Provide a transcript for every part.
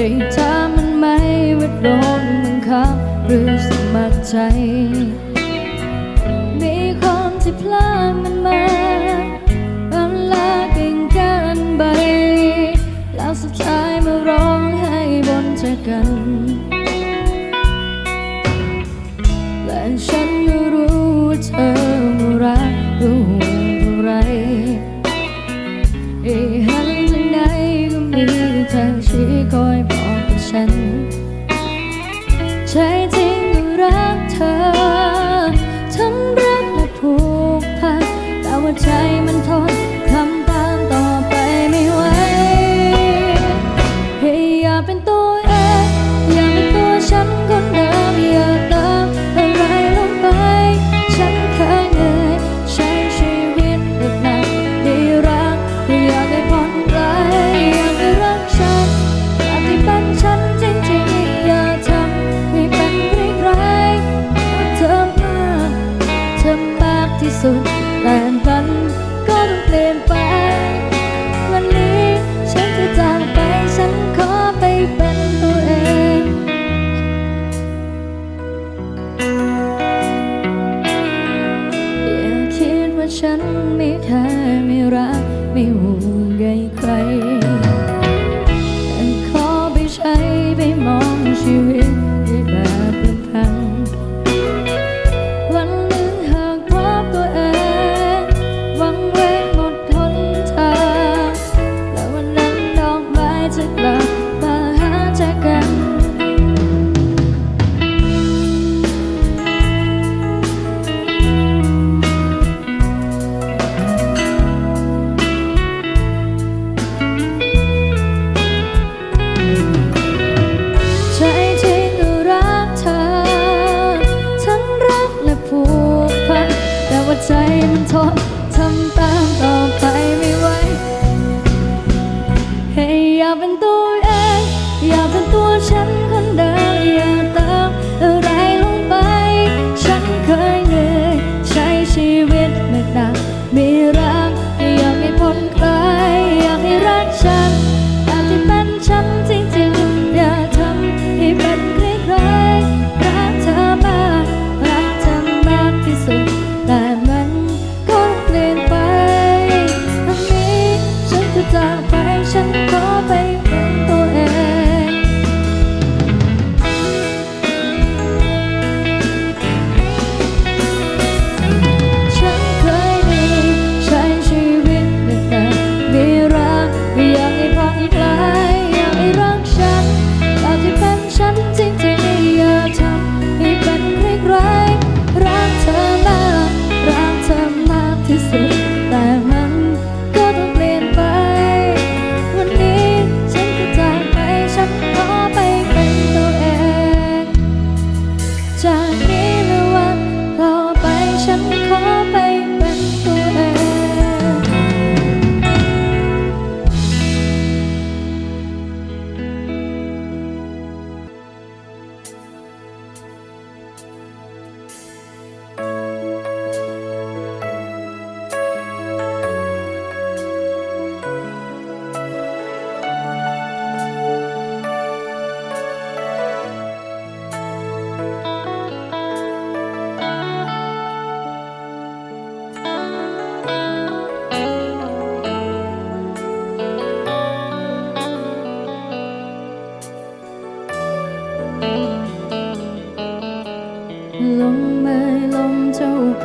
ได้ถามมันไหมว่าโดนบังคับหรือสมัครใจ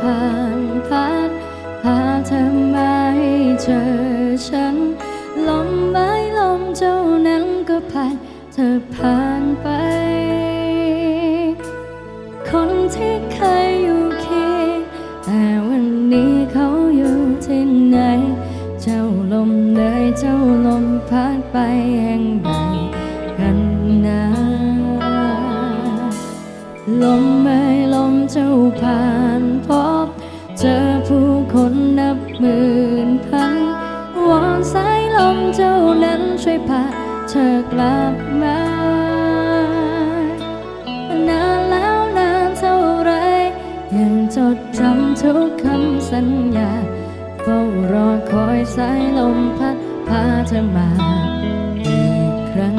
ผ่านพัดพาเธอมาเจอฉัน ลมไม้ลมเจ้านั้นก็ผ่านเธอผ่านไป คนที่เคยอยู่เคียงแต่วันนี้เขาอยู่ที่ไหน เจ้าลมเลยเจ้าลมพัดไปัญญาเฝ้ารอคอยสายลมพัดพาเธอมาอีกครั้ง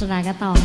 是哪个到的？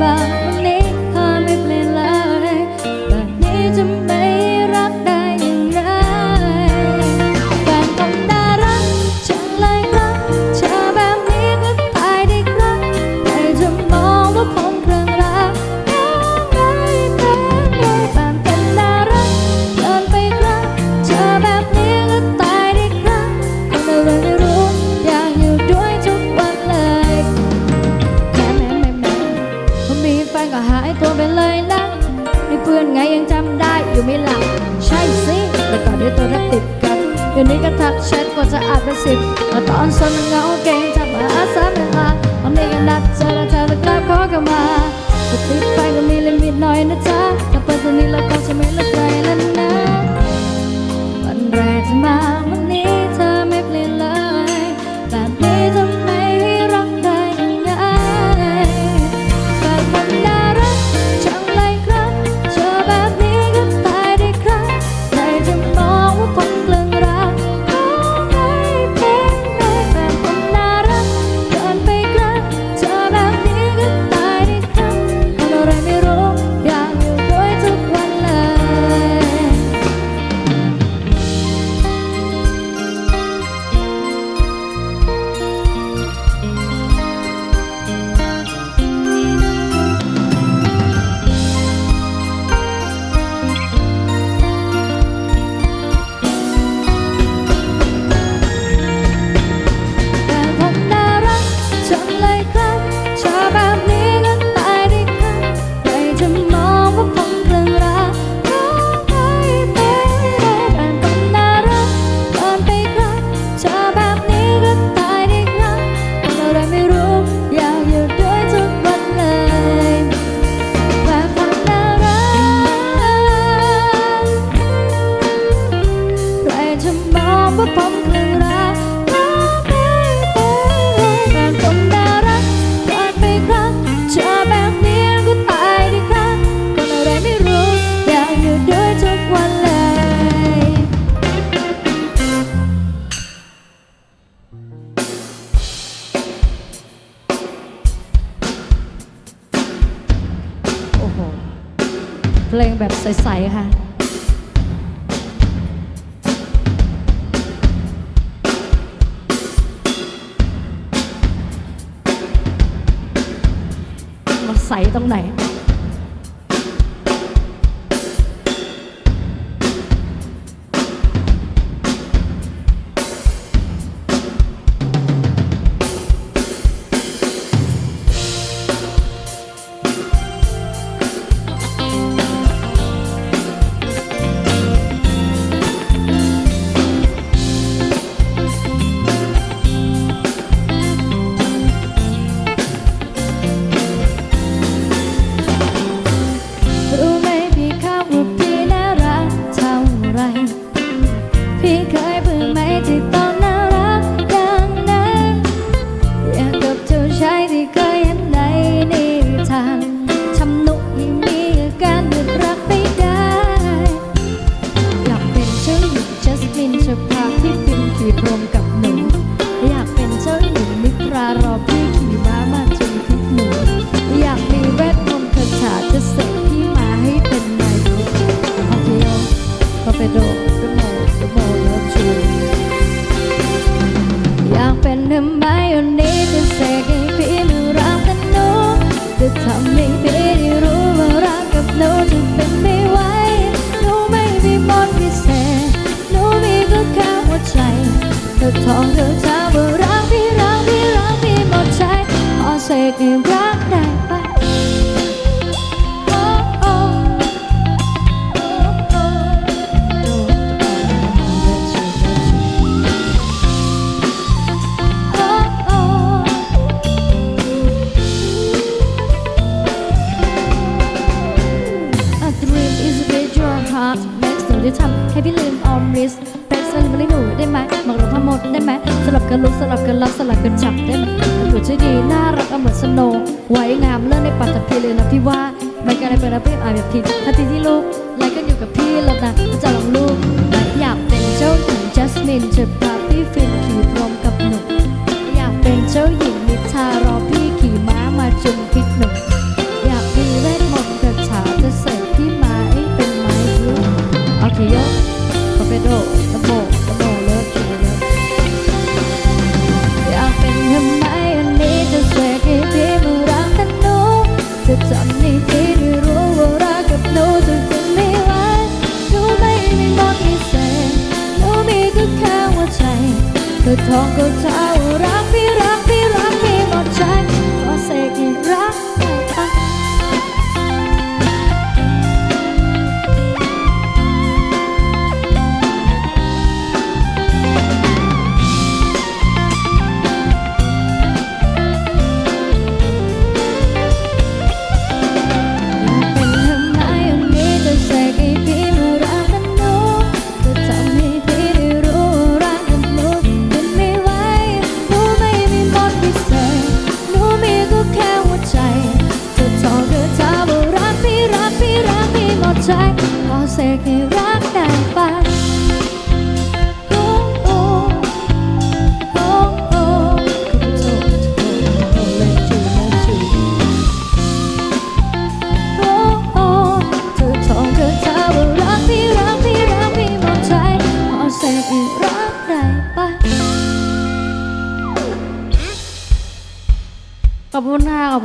吧。 คืนนี้ก็ทักแชทกว่าจะอ่านเป็นสิบแต่ตอนสนเงา เพลงแบบใส ๆ ค่ะมาใสตรงไหน ระเบียบอาแบบทีทัทีที่ลูก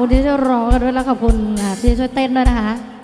คุณที่ช่วยร้องกันด้วยแล้วขอบคุณที่ช่วยเต้นด้วยนะคะ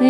ใน